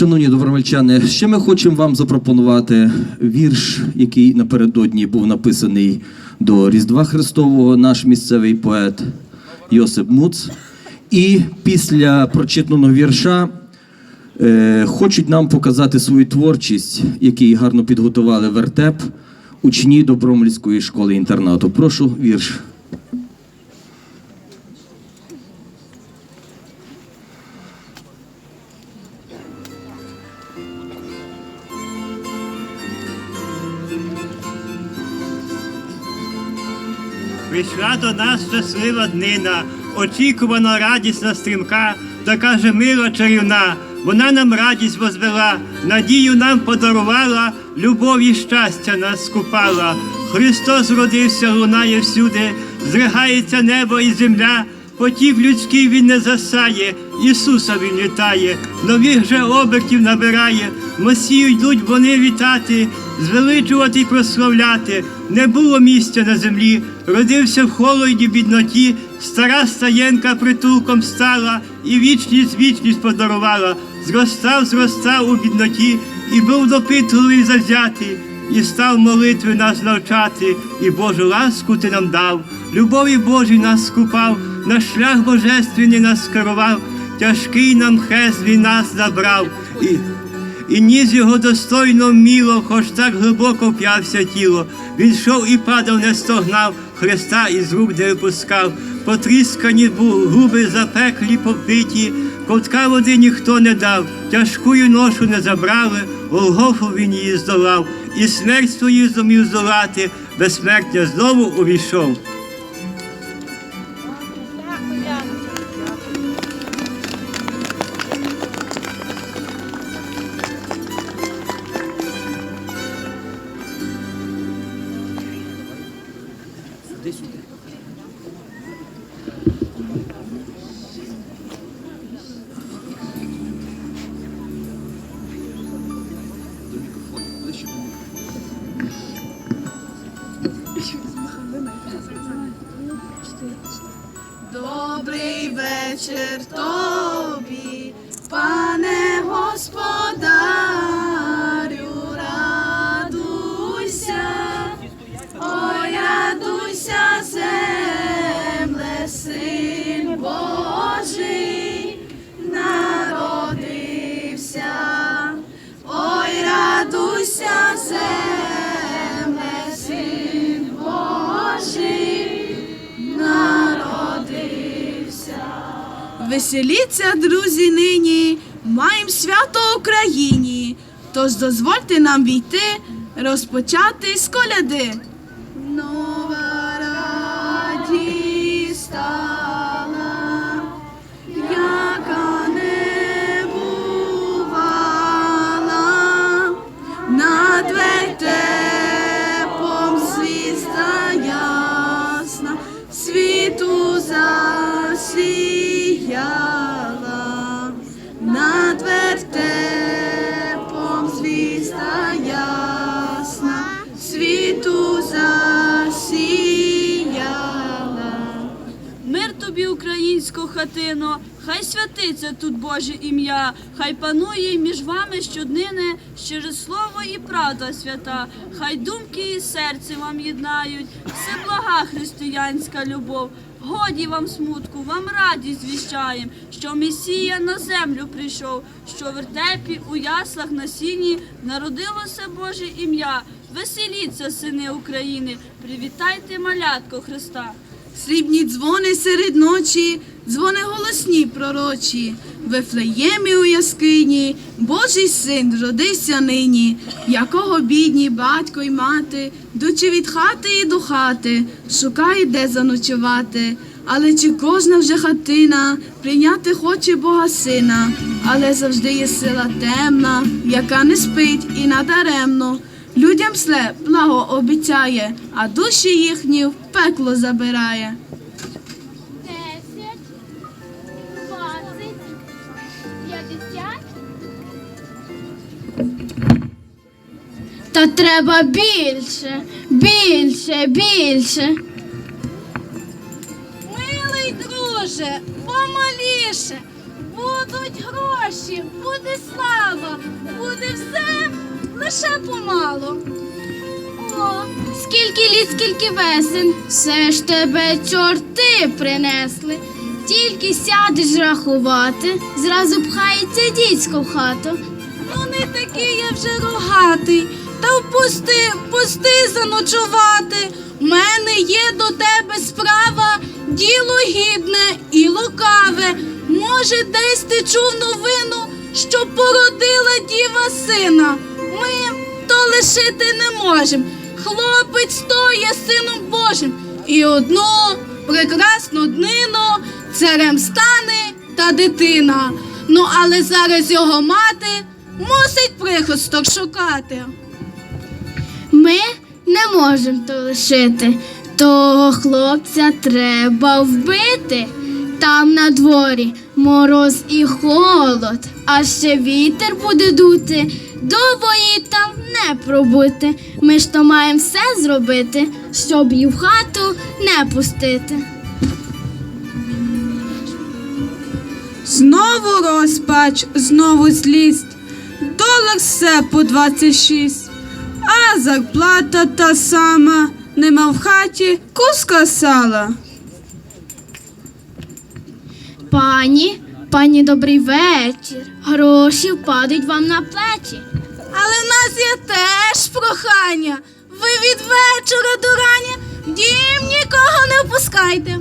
Шановні добровольчани, ще ми хочемо вам запропонувати вірш, який напередодні був написаний до Різдва Христового, наш місцевий поет Йосип Муц. І після прочитаного вірша е, хочуть нам показати свою творчість, який гарно підготували вертеп, учні Добромельської школи інтернату. Прошу вірш. Прийшла до нас щаслива днина, очікувана радісна стрімка, така же мила чарівна. Вона нам радість возвела, надію нам подарувала, любов і щастя нас скупала. Христос родився, лунає всюди, зригається небо і земля. Потік людський він не засає, Ісуса він вітає, нових же обертів набирає, Месію йдуть вони вітати, звеличувати й прославляти. Не було місця на землі, родився в холоді бідноті, стара стаєнка притулком стала, і вічність вічність подарувала, зростав, зростав у бідноті, і був допитливий завзятий, і став молитви нас навчати, і Божу ласку ти нам дав, любові Божій нас скупав, на шлях божественний нас скерував, тяжкий нам хрест він нас забрав. І і ніс його достойно вміло, хоч так глибоко вп'явся тіло. Він йшов і падав, не стогнав, Христа із рук не випускав, потріскані губи запеклі попиті, ковтка води ніхто не дав, тяжкую ношу не забрали, Голгофу він її здолав, і смерть свою зумів здолати, безсмертя знову увійшов. Вечір Веселіться, друзі, нині, маєм свято Україні. Тож дозвольте нам війти, розпочати з коляди. Тобі, українсько хатино, хай святиться тут Боже ім'я, хай панує між вами щоднини щире слово і правда свята, хай думки і серце вам єднають, все блага християнська любов. Годі вам смутку, вам радість звіщаєм, що Месія на землю прийшов, що в вертепі у яслах на сіні народилося Боже ім'я. Веселіться, сини України, привітайте малятко Христа. Срібні дзвони серед ночі, дзвони голосні пророчі. Вифлеємі у яскині, Божий син родився нині, якого бідні батько й мати, дучи від хати і до хати, шукає де заночувати. Але чи кожна вже хатина прийняти хоче Бога сина, але завжди є сила темна, яка не спить і надаремно. Людям сле благо обіцяє, а душі їхні в пекло забирає. Десять, двадцять, п'ятдесят. Та треба більше, більше, більше. Милий друже, помаліше, Будуть гроші, буде слава, буде все лише помалу. О, скільки літ, скільки весен, все ж тебе чорти принесли. Тільки сядеш рахувати, зразу пхається дідько в хату. Ну не такий я вже рогатий, та впусти, впусти заночувати. В мене є до тебе справа, діло гідне і лукаве. Може, десь ти чув новину, що породила діва сина. То лишити не можем. Хлопець то є сином Божим. І одну прекрасну днину царем стане та дитина. Ну, але зараз його мати мусить прихисток шукати. Ми не можемо то лишити. Того хлопця треба вбити. Там на дворі мороз і холод, а ще вітер буде дути. До вої там не пробути. Ми ж то маємо все зробити, щоб її в хату не пустити. Знову розпач, знову злість. Долар все по 26, а зарплата та сама. Нема в хаті куска сала. Пані, пані, добрий вечір. Гроші впадуть вам на плечі. Але в нас є теж прохання. Ви від вечора до рання дім нікого не впускайте.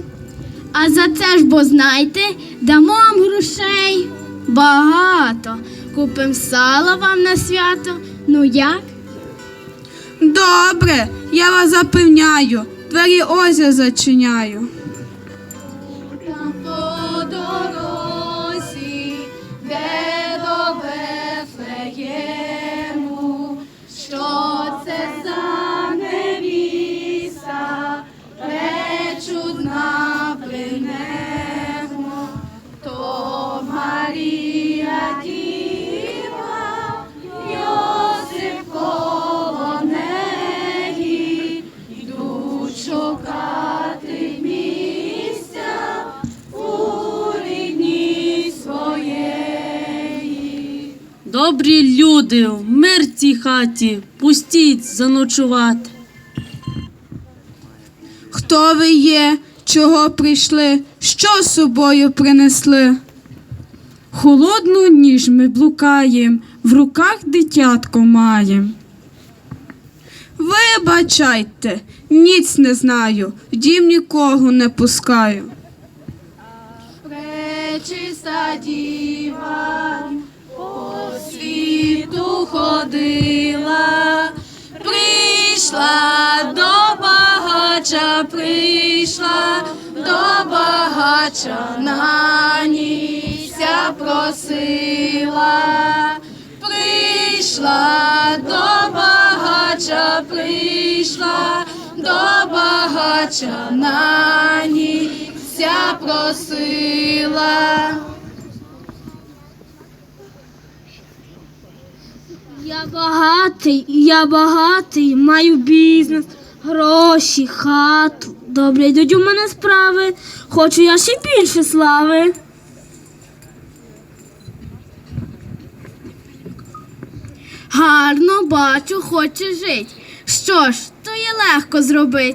А за це ж бо знайте, дамо вам грошей багато. Купим сало вам на свято. Ну як? Добре, я вас запевняю, двері ось я зачиняю. Добрі люди, в мир цій хаті, пустіть заночувати. Хто ви є? Чого прийшли? Що з собою принесли? Холодну ніж ми блукаєм, в руках дитятко маєм. Вибачайте, ніц не знаю, в дім нікого не пускаю. Пречиста діва ходила, прийшла до багача, прийшла до багача, на нійся просила, прийшла до багача, прийшла до багача, на просила. Я багатий, я багатий, маю бізнес, гроші, хату. Добре йдуть у мене справи. Хочу я ще більше слави. Гарно бачу, хоче жить. Що ж, то є легко зробить.